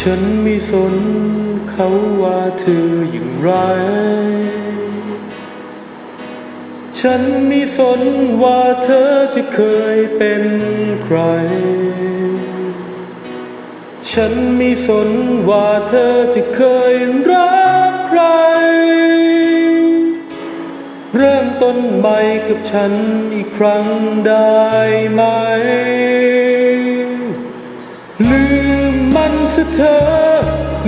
ฉันไม่สนเขาว่าเธออย่างไร ฉันไม่สนว่าเธอจะเคยเป็นใคร ฉันไม่สนว่าเธอจะเคยรักใคร เริ่มต้นใหม่กับฉันอีกครั้งได้ไหม ซะเธอ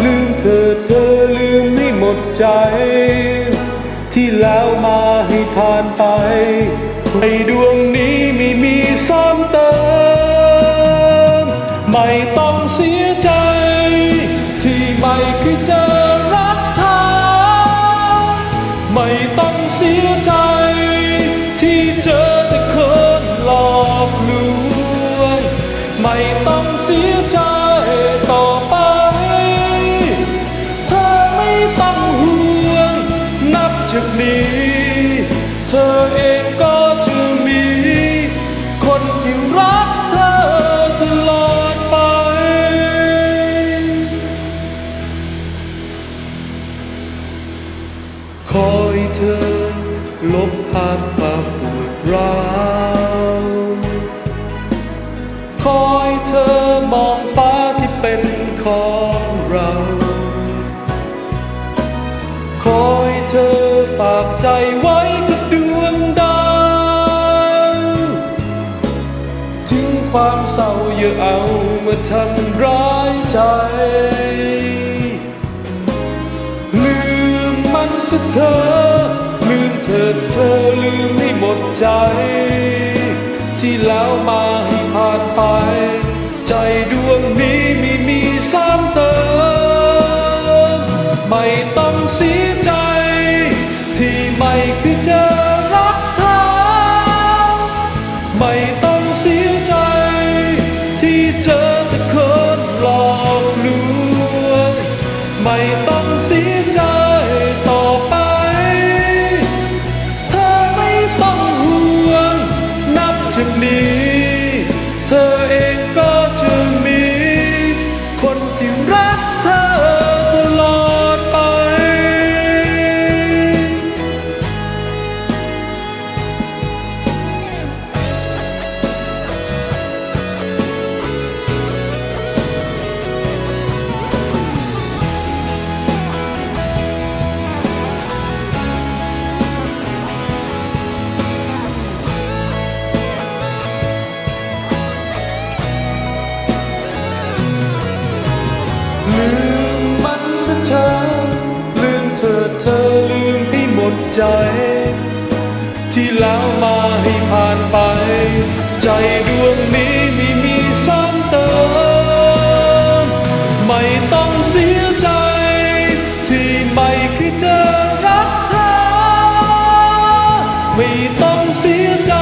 ลืมเธอเธอลืมให้หมดใจ ที่แล้วมาให้ผ่านไปในดวงนี้ไม่มีซ้ำเติม ไม่ต้องเสียใจ ที่ไม่เคยเจอ ขอให้เธอ ลบภาพความปวดร้าวขอให้เธอมองฟ้าที่เป็นของเราขอให้เธอฝากใจไว้กับดวงดาวทิ้งความเศร้าอย่าเอามาทำร้ายใจ เธอ ลืมเธอเธอลืมให้หมดใจ ที่แล้วมาให้ผ่านไป ใจดวงนี้ไม่มีซ้ำเติม ไม่ต้องเสียใจ ที่ไม่เคยเจอรักเธอ ไม่ต้องเสียใจ ที่เจอแต่คนหลอกลวง ไม่ต้องเสียใจ ใจ ที่แล้วมาให้ผ่านไป ใจดวงนี้ไม่มีซ้ำเติม ไม่ต้องเสียใจ ที่ไม่เคยเจอรักเธอ ไม่ต้องเสียใจ